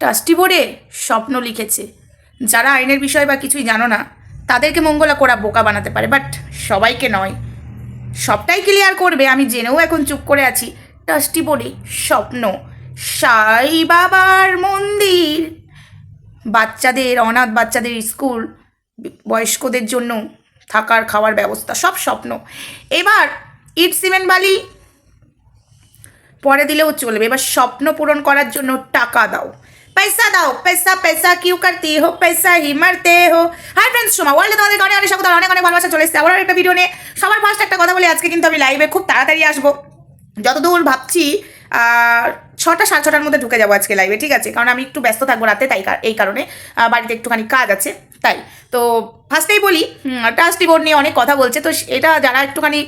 Trustee বোর্ডে স্বপ্ন লিখেছে। যারা আইনের বিষয় বা কিছুই জানো না, তাদেরকে মঙ্গলা কোরা বোকা বানাতে পারে, বাট সবাইকে নয়। সবটাই ক্লিয়ার করবে, আমি জেনেও এখন চুপ করে আছি। ট্রাস্টি বোর্ডে স্বপ্ন, সাই বাবার মন্দির। বাচ্চাদের, অনাথ বাচ্চাদের স্কুল, বয়স্কদের জন্য থাকার খাওয়ার ব্যবস্থা, সব স্বপ্ন। এবার ইট সিমেন্ট বালি পরে দিলেও চলবে, এবার স্বপ্ন পূরণ করার জন্য টাকা দাও। পয়সা দাও পয়সা পয়সা কিউ করতে হো পয়সা হি মারতে হো হাই ফ্রেন্ডস সোমা ওয়ার্ল্ডে তোমাদের অনেক অনেক স্বাগত। অনেক অনেক ভালোবাসা চলে এসেছে। আবার একটা ভিডিও নিয়ে সবার ফার্স্ট একটা কথা বলি। আজকে কিন্তু আমি লাইভে খুব তাড়াতাড়ি আসব। যতদূর ভাবছি ছটা, সাড়ে ছটার মধ্যে ঢুকে যাব আজকে লাইভে ঠিক আছে? কারণ আমি একটু ব্যস্ত থাকব রাতে, তাই এই কারণে বাড়িতে একটুখানি কাজ আছে। তাই। তো ফার্স্টেই বলি ট্রাস্টি বোর্ড নিয়ে অনেক কথা বলছে, তো এটা যারা একটুখানি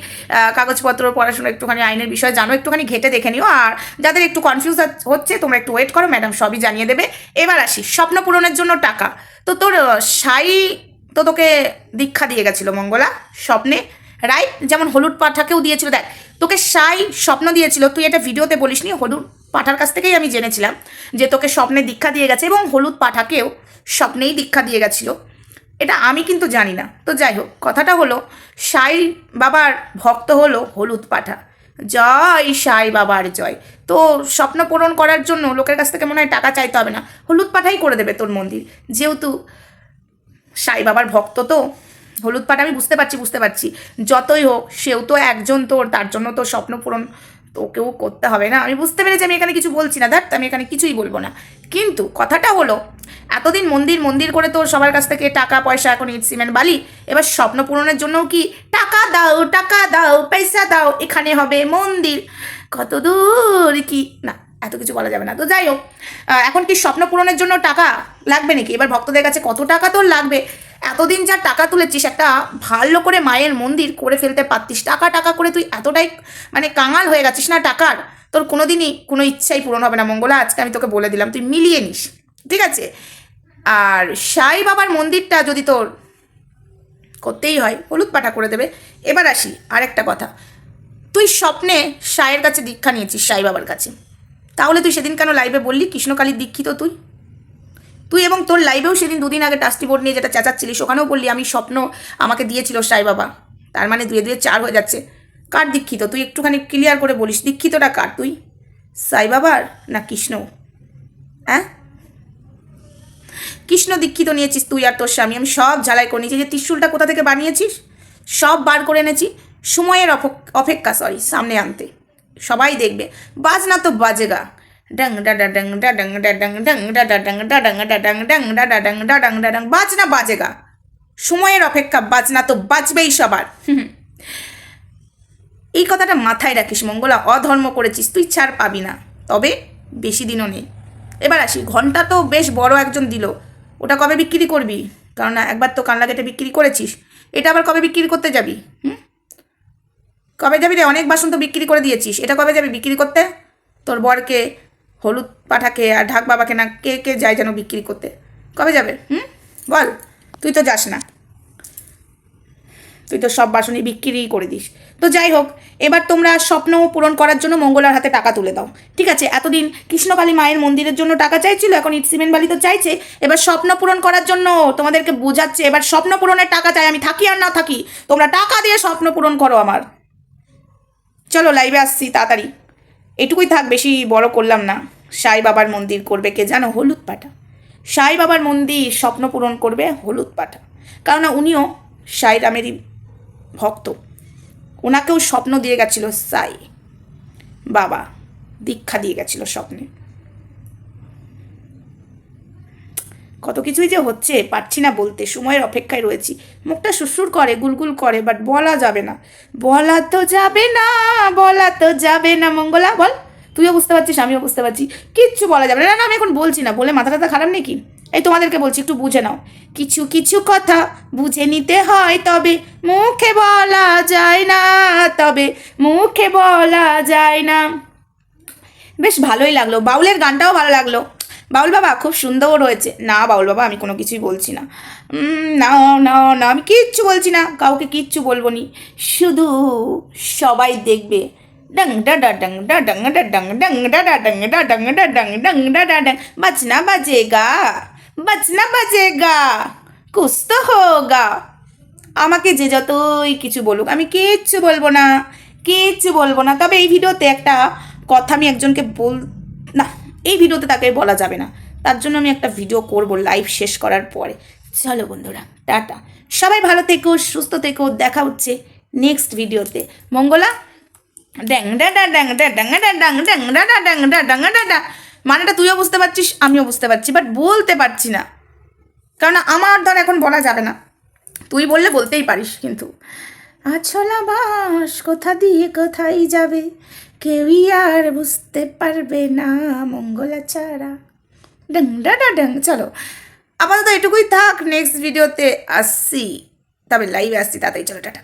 কাগজপত্র পড়াশোনা একটুখানি, আইনের বিষয়ে জানো, একটুখানি ঘেটে দেখে নিও। আর যাদের একটু কনফিউজ হচ্ছে, তোমরা একটু ওয়েট করো ম্যাডাম সবই জানিয়ে দেবে। এবার আসি, স্বপ্ন পূরণের জন্য টাকা। তো তোর, সাই তো তোকে দীক্ষা দিয়ে গেছিল, মঙ্গলা, স্বপ্নে। রাইট যেমন হলুদ পাঠাকেও দিয়েছিল। দেখ, তোকে সাই স্বপ্ন দিয়েছিল, তুই এটা ভিডিওতে বলিসনি হলুদ পাঠার কাছ থেকেই আমি জেনেছিলাম যে তোকে স্বপ্নে দীক্ষা দিয়ে গেছে এবং হলুদ পাঠাকেও স্বপ্নেই দীক্ষা দিয়ে গেছিল। এটা আমি কিন্তু জানি না। তো যাই হোক, কথাটা হলো, সাই বাবার ভক্ত হলো হলুদ পাঠা। জয় সাই বাবার জয়। তো স্বপ্ন পূরণ করার জন্য লোকের কাছ থেকে মনে হয় টাকা চাইতে হবে না। হলুদ পাঠাই করে দেবে তোর মন্দির। যেহেতু সাই বাবার ভক্ত তো হলুদ পাট আমি বুঝতে পারছি বুঝতে পারছি। যতই হোক, সেও তো একজন তোর, তার জন্য তো স্বপ্ন পূরণ তোকেও করতে হবে না। আমি বুঝতে পেরেছি, আমি এখানে কিছু বলছি না। দেখ আমি এখানে কিছুই বলব না। কিন্তু কথাটা হলো, এতদিন মন্দির মন্দির করে তোর সবার কাছ থেকে টাকা, পয়সা, এখন ইট, সিমেন্ট, বালি, এবার স্বপ্ন পূরণের জন্যও কি টাকা দাও টাকা দাও, পয়সা দাও, এখানে হবে মন্দির। কত দূর কি? না, এত কিছু বলা যাবে না। তো যাই হোক এখন কি স্বপ্ন পূরণের জন্য টাকা লাগবে নাকি? এবার ভক্তদের কাছে কত টাকা তোর লাগবে? এতদিন যা টাকা তুলেছিস, একটা ভালো করে মায়ের মন্দির করে ফেলতে পারতিস। টাকা টাকা করে তুই এতটাই মানে কাঙাল হয়ে গেছিস না টাকার? তোর কোনোদিনই কোনো ইচ্ছাই পূরণ হবে না মঙ্গলা, আজকে আমি তোকে বলে দিলাম, তুই মিলিয়ে নিস, ঠিক আছে? আর সাই বাবার মন্দিরটা যদি তোর করতেই হয়, হলুদ পাঠা করে দেবে। এবার আসি আর একটা কথা। তুই স্বপ্নে সায়ের কাছে দীক্ষা নিয়েছিস, সাই বাবার কাছে। তাহলে তুই সেদিন কেন লাইভে বললি? কৃষ্ণকালীর দীক্ষিত তুই? তুই এবং তোর লাইভেও সেদিন দুদিন আগে টাস্টি বোর্ড নিয়ে যেটা চেঁচাচ্ছিলিস, ওখানেও বললি, আমি স্বপ্ন আমাকে দিয়েছিল সাই বাবা। তার মানে দুয়ে দুয়ে চার হয়ে যাচ্ছে। কার দীক্ষিত? তুই একটুখানি ক্লিয়ার করে বলিস, দীক্ষিতটা কার তুই? সাই বাবার না কৃষ্ণ? হ্যাঁ কৃষ্ণ দীক্ষিত নিয়েছিস তুই আর তোর স্বামী, আমি সব ঝালাই করে নিয়েছি। যে ত্রিশুলটা কোথা থেকে বানিয়েছিস? সব বার করে এনেছি। সময়ের অপেক- অপেক্ষা সরি সামনে আনতে। সবাই দেখবে। বাজ না তো বাজেগা ডং বাজ না বাজেগা সময়ের অপেক্ষা বাজনা তো বাজবেই সবার। এই কথাটা মাথায় রাখিস মঙ্গলা, অধর্ম করেছিস, তুই ছাড় পাবি না। তবে বেশি দিনও নেই। এবার আসি, ঘণ্টা তো বেশ বড় একজন দিল। ওটা কবে বিক্রি করবি? কারণ একবার তো কানলা কেটে বিক্রি করেছিস। এটা আবার কবে বিক্রি করতে যাবি? হুম? কবে যাবি রে? অনেক বাসন তো বিক্রি করে দিয়েছিস। এটা কবে যাবি বিক্রি করতে? তোর বরকে হলুদ পাঠাকে আর ঢাক বাবাকে না কে কে যায় যেন বিক্রি করতে? কবে যাবে? হুম? বল, তুই তো যাস না। তুই তো সব বাসনই বিক্রি করে দিস। তো যাই হোক, এবার তোমরা স্বপ্ন পূরণ করার জন্য মঙ্গলার হাতে টাকা তুলে দাও। ঠিক আছে, এতদিন কৃষ্ণকালী মায়ের মন্দিরের জন্য টাকা চাইছিল, এখন ইট সিমেন্ট বালি তো চাইছে। এবার স্বপ্ন পূরণ করার জন্য তোমাদেরকে বোঝাচ্ছে, এবার স্বপ্ন পূরণের টাকা চাই, আমি থাকি আর না থাকি। তোমরা টাকা দিয়ে স্বপ্ন পূরণ করো আমার। চলো লাইভে আসছি, তাড়াতাড়ি। এটুকুই থাক, বেশি বড় করলাম না। সাই বাবার মন্দির করবে কে জানো? হলুদ পাটা। সাই বাবার মন্দির স্বপ্ন পূরণ করবে হলুদ পাটা। কারণ উনিও সাই রামেরই ভক্ত। ওনাকেও স্বপ্ন দিয়ে গেছিল সাই। বাবা, দীক্ষা দিয়ে গেছিল স্বপ্নে। কত কিছুই যে হচ্ছে, পারছি না বলতে, সময়ের অপেক্ষায় রয়েছি। মুখটা সুসুর করে, গুলগুল করে বাট বলা যাবে না। বলা তো যাবে না, বলা তো যাবে না, মঙ্গলা, বল। তুইও বুঝতে পারছিস, আমিও বুঝতে পারছি। কিচ্ছু বলা যাবে না। না আমি এখন বলছি না, বলে মাথা টাথা খারাপ নাকি? এই তোমাদেরকে বলছি, একটু বুঝে নাও। কিছু কিছু কথা বুঝে নিতে হয়, তবে মুখে বলা যায় না, তবে মুখে বলা যায় না। বেশ ভালোই লাগল। বাউলের গানটাও ভালো লাগল। বাউল বাবা, খুব সুন্দরও রয়েছে। না, বাউল বাবা, আমি কোনো কিছুই বলছি না। না না না, আমি কিচ্ছু বলছি না, কাউকে কিচ্ছু বলব নি। শুধু সবাই দেখবে। ডং, ডা ডা, ডং ডা ডং ডা, ডং ডং, ডা ডা, ডং ডা ডং ডা, ডং ডং, ডা ডা, ডং। বাজনা বাজেগা বাজনা বাজেগা কুছ তো হোগা। আমাকে যে যতই কিছু বলুক, আমি কিচ্ছু বলব না, কিচ্ছু বলব না। তবে এই ভিডিওতে একটা কথা আমি একজনকে বল এই ভিডিওতে তাকে বলা যাবে না তার জন্য আমি একটা ভিডিও করব লাইভ শেষ করার পরে চলো বন্ধুরা টাটা সবাই ভালো থেকো সুস্থ থেকো দেখা হচ্ছে নেক্সট ভিডিওতে মঙ্গলা ড্যাং ড্যাং ড্যাং ড্যাং মানেটা তুইও বুঝতে পারছিস আমিও বুঝতে পারছি বাট বলতে পারছি না কারণ আমার ধর এখন বলা যাবে না তুই বললে বলতেই পারিস কিন্তু আছলা বাস কোথা দিয়ে কোথায় যাবে কেউই আর বুঝতে পারবে না মঙ্গলা ছাড়া ডং, ডা ডা, ডং, চলো। আপাতত এটুকুই থাক নেক্সট ভিডিওতে আসছি। তবে লাইভে আসছি, তাড়াতাড়ি চলো, টাটা।